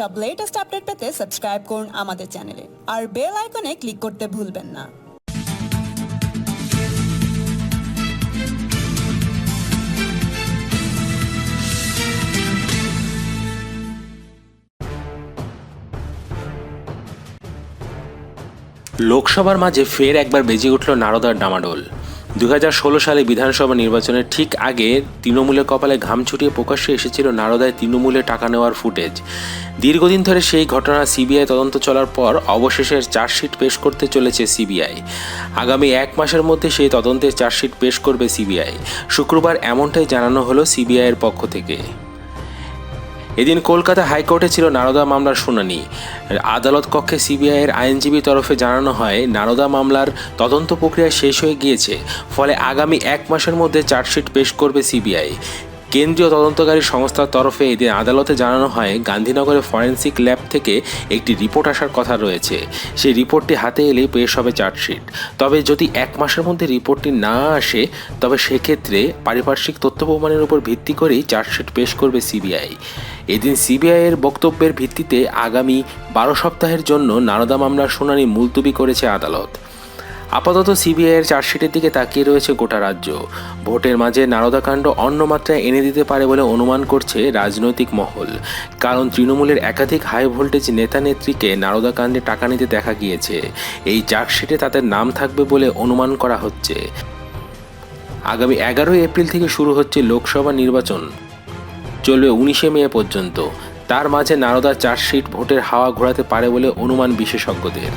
সব latest update পেতে subscribe করুন আমাদের চ্যানেলে আর বেল আইকনে ক্লিক করতে ভুলবেন না। লোকসভার মাঝে ফের একবার বেজে উঠল নারদার ডামাডোল। দু হাজার ষোলো সালে বিধানসভা নির্বাচনের ঠিক আগে তৃণমূলের কপালে ঘাম ছুটিয়ে প্রকাশ্যে এসেছিল নারদায় তৃণমূলে টাকা নেওয়ার ফুটেজ। দীর্ঘদিন ধরে সেই ঘটনা সিবিআই তদন্ত চলার পর অবশেষে চার্জশিট পেশ করতে চলেছে সিবিআই। আগামী এক মাসের মধ্যে সেই তদন্তের চার্জশিট পেশ করবে সিবিআই। শুক্রবার এমনটাই জানানো হলো সিবিআইয়ের পক্ষ থেকে। এদিন কলকাতা হাইকোর্টে ছিল নারদা মামলার শুনানি। আদালত কক্ষে সিবিআইয়ের আইনজীবী তরফে জানানো হয়, নারদা মামলার তদন্ত প্রক্রিয়া শেষ হয়ে গিয়েছে, ফলে আগামী এক মাসের মধ্যে চার্জশিট পেশ করবে সিবিআই। কেন্দ্রীয় তদন্তকারী সংস্থার তরফে এদিন আদালতে জানানো হয় গান্ধীনগরের ফরেন্সিক ল্যাব থেকে একটি রিপোর্ট আসার কথা রয়েছে। সেই রিপোর্টটি হাতে এলেই পেশ হবে চার্জশিট। তবে যদি এক মাসের মধ্যে রিপোর্টটি না আসে, তবে সেক্ষেত্রে পারিপার্শ্বিক তথ্য প্রমাণের উপর ভিত্তি করেই চার্জশিট পেশ করবে সিবিআই। এদিন সিবিআইয়ের বক্তব্যের ভিত্তিতে আগামী বারো সপ্তাহের জন্য নারদা মামলার শুনানি মুলতুবি করেছে আদালত। আপাতত সিবিআইয়ের চার্জশিটের দিকে তাকিয়ে রয়েছে গোটা রাজ্য। ভোটের মাঝে নারদাকাণ্ড অন্য মাত্রায় এনে দিতে পারে বলে অনুমান করছে রাজনৈতিক মহল। কারণ তৃণমূলের একাধিক হাই ভোল্টেজ নেতা নেত্রীকে নারদাকাণ্ডে টাকা নিতে দেখা গিয়েছে। এই চার্জশিটে তাদের নাম থাকবে বলে অনুমান করা হচ্ছে। আগামী এগারোই এপ্রিল থেকে শুরু হচ্ছে লোকসভা নির্বাচন। চলবে উনিশে মে পর্যন্ত। তার মাঝে নারদা চার্জশিট ভোটের হাওয়া ঘোরাতে পারে বলে অনুমান বিশেষজ্ঞদের।